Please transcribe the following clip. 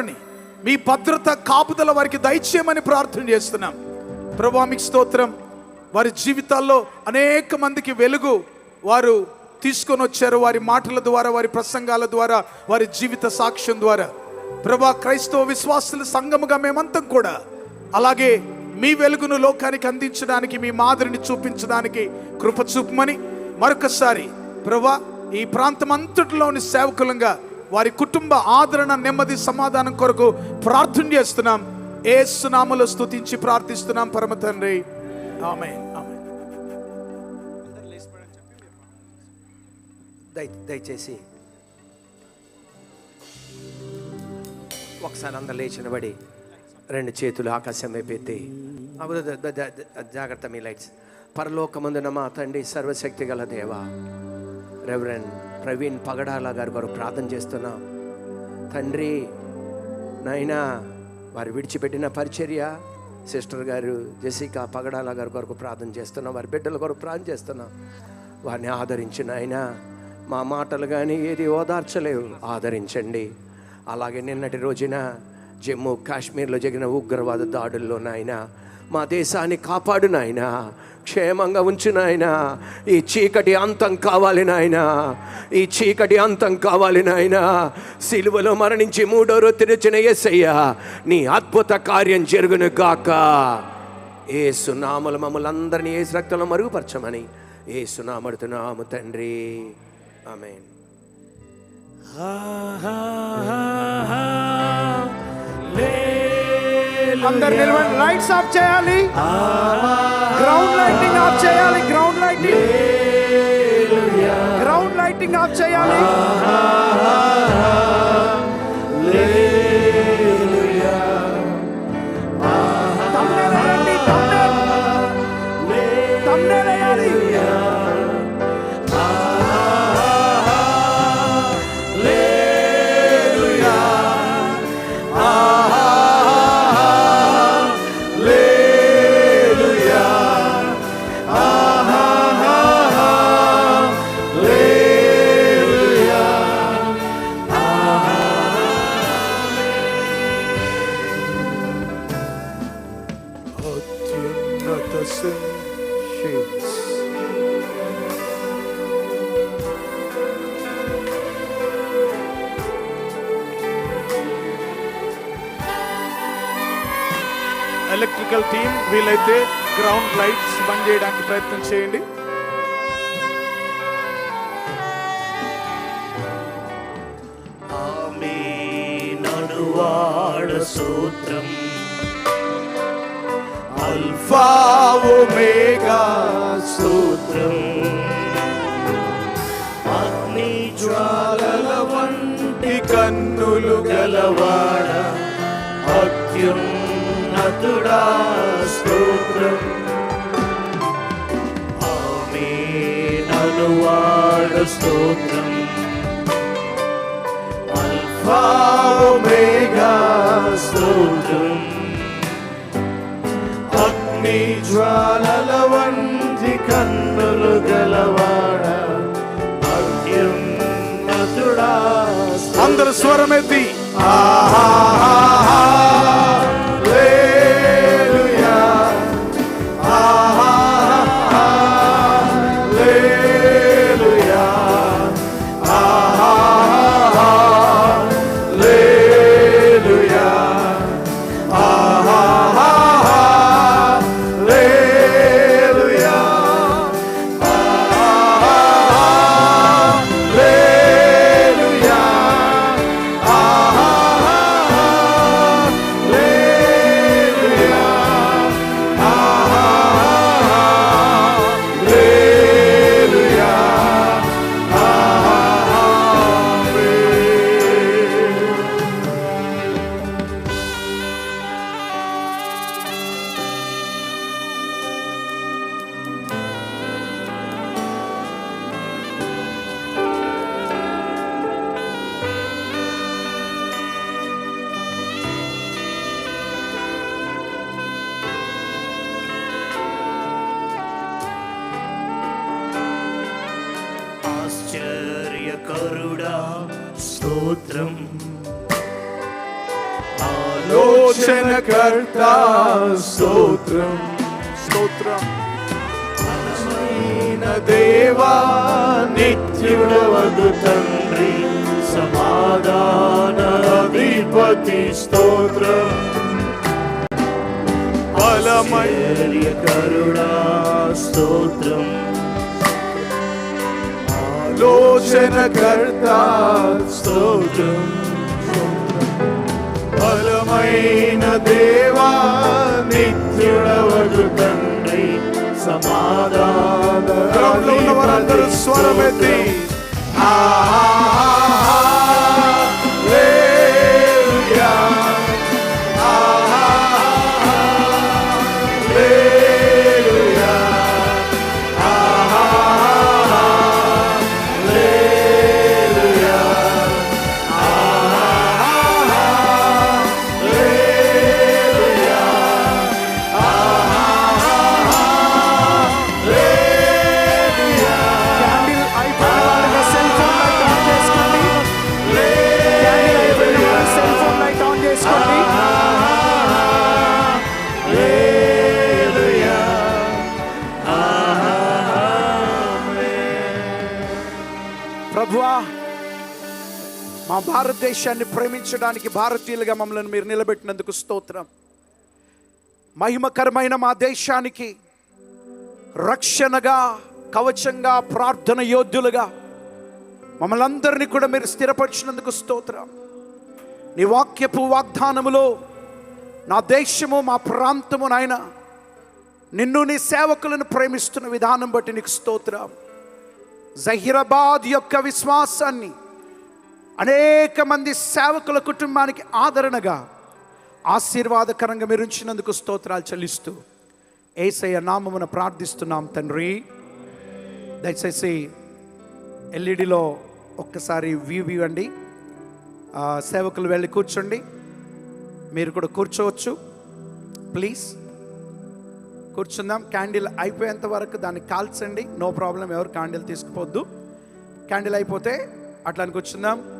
ధోరణి మీ భద్రత కాపుదల వారికి దయచేయమని ప్రార్థన చేస్తున్నాం. ప్రభా మీకు స్తోత్రం. వారి జీవితాల్లో అనేక మందికి వెలుగు వారు తీసుకొని వచ్చారు. వారి మాటల ద్వారా వారి ప్రసంగాల ద్వారా వారి జీవిత సాక్ష్యం ద్వారా. ప్రభా క్రైస్తవ విశ్వాసుల సంఘముగా మేమంతం కూడా అలాగే మీ వెలుగును లోకానికి అందించడానికి మీ మాదిరిని చూపించడానికి కృప చూపమని మరొకసారి ప్రభా ఈ ప్రాంతం అంతటిలోని సేవకులంగా వారి కుటుంబ ఆదరణ నెమ్మది సమాధానం కొరకు ప్రార్థన చేస్తున్నాం. ఏ సునాములో స్థుతించి ప్రార్థిస్తున్నాం పరమ తండ్రి. ఆమె దయ దయచేసి ఒకసారి అందరు లేచినబడి రెండు చేతులు ఆకాశం వైపు ఎత్తి. జాగ్రత్త మీ లైట్స్. పరలోకమందున మా తండ్రి సర్వశక్తి గల దేవ రెవరెండ్ ప్రవీణ్ పగడాల గారు కొరకు ప్రార్థన చేస్తున్నాం. తండ్రి నాయనా వారు విడిచిపెట్టిన పరిచర్య సిస్టర్ గారు జెసికా పగడాల గారి కొరకు ప్రార్థన చేస్తున్నాం వారి బిడ్డల కొరకు ప్రార్థన చేస్తున్నాం. వారిని ఆదరించిన ఆయన మా మాటలు కానీ ఏది ఓదార్చలేవు. ఆదరించండి. అలాగే నిన్నటి రోజున జమ్మూ కాశ్మీర్లో జరిగిన ఉగ్రవాద దాడుల్లో నాయన మా దేశాన్ని కాపాడు నాయన క్షేమంగా ఉంచు నాయన ఈ చీకటి అంతం కావాలి నాయన ఈ చీకటి అంతం కావాలి నాయన సిలువలో మరణించి మూడో రోజు తెరిచిన ఎస్సయ్య నీ అద్భుత కార్యం జరుగును గాక ఏ సునామలు మమ్మల్ని అందరినీ ఏ రక్తంలో మరుగుపరచమని ఏ సునామడుతున్నాము తండ్రి ఆమెన్ అందరు నిలబడి లైట్స్ ఆఫ్ చేయాలి. గ్రౌండ్ లైటింగ్ ఆఫ్ చేయాలి ground lighting ground lighting off చేయాలి. Thumbnail వేయాలి. అత్యున్నత సంక్షేమ ఎలక్ట్రికల్ టీమ్ వీలైతే గ్రౌండ్ లైట్స్ బంద్ చేయడానికి ప్రయత్నం చేయండి. నడువాడ సూత్రం. అల్ఫా ఒమేగా స్తోత్రం అగ్ని జ్వాలల వంటి కన్నులు గలవాడ అత్యున్నతుడా స్తోత్రం. ఆమె నలువాడ స్తోత్రం. అల్ఫా ఒమేగా అందరు స్వరమెత్తి ఆశ్చర్యకరుడా స్తోత్రం. ఆలోచనకర్త స్తోత్రం. స్తోత్రం. దేవా నిత్యుడవగు తండ్రి సమాధాన అధిపతి స్తోత్రం. బలమైన కరుణా స్తోత్రం. ఆలోచనకర్త స్తోత్రం బలమైన దేవా నిత్యుడవగు తండ్రి సమాధాన గ్రౌండ్లో ఉన్న వారందరూ స్వరమెత్తి హల్లెలూయా. భారతదేశాన్ని ప్రేమించడానికి భారతీయులుగా మమ్మల్ని మీరు నిలబెట్టినందుకు స్తోత్రం. మహిమకరమైన మా దేశానికి రక్షణగా కవచంగా ప్రార్థన యోధులుగా మమ్మల్ని అందరినీ కూడా మీరు స్థిరపరిచినందుకు స్తోత్రం. నీ వాక్యపు వాగ్దానములో నా దేశము మా ప్రాంతము నాయన నిన్ను నీ సేవకులను ప్రేమిస్తున్న విధానం బట్టి నీకు స్తోత్రం. జహీరాబాద్ యొక్క విశ్వాసాన్ని అనేక మంది సేవకుల కుటుంబానికి ఆదరణగా ఆశీర్వాదకరంగా మీరు ఉంచినందుకు స్తోత్రాలు చెల్లిస్తూ ఏసయ్య నామమున ప్రార్థిస్తున్నాం తండ్రి. దయచేసి ఎల్ఈడిలో ఒక్కసారి వ్యూ వ్యూ అండి సేవకులు వెళ్ళి కూర్చోండి. మీరు కూడా కూర్చోవచ్చు. ప్లీజ్. కూర్చుందాం. క్యాండిల్ అయిపోయేంత వరకు దాన్ని కాల్చండి. నో ప్రాబ్లం ఎవరు క్యాండిల్ తీసుకుపోద్దు. క్యాండిల్ అయిపోతే అట్లా కూర్చుందాం.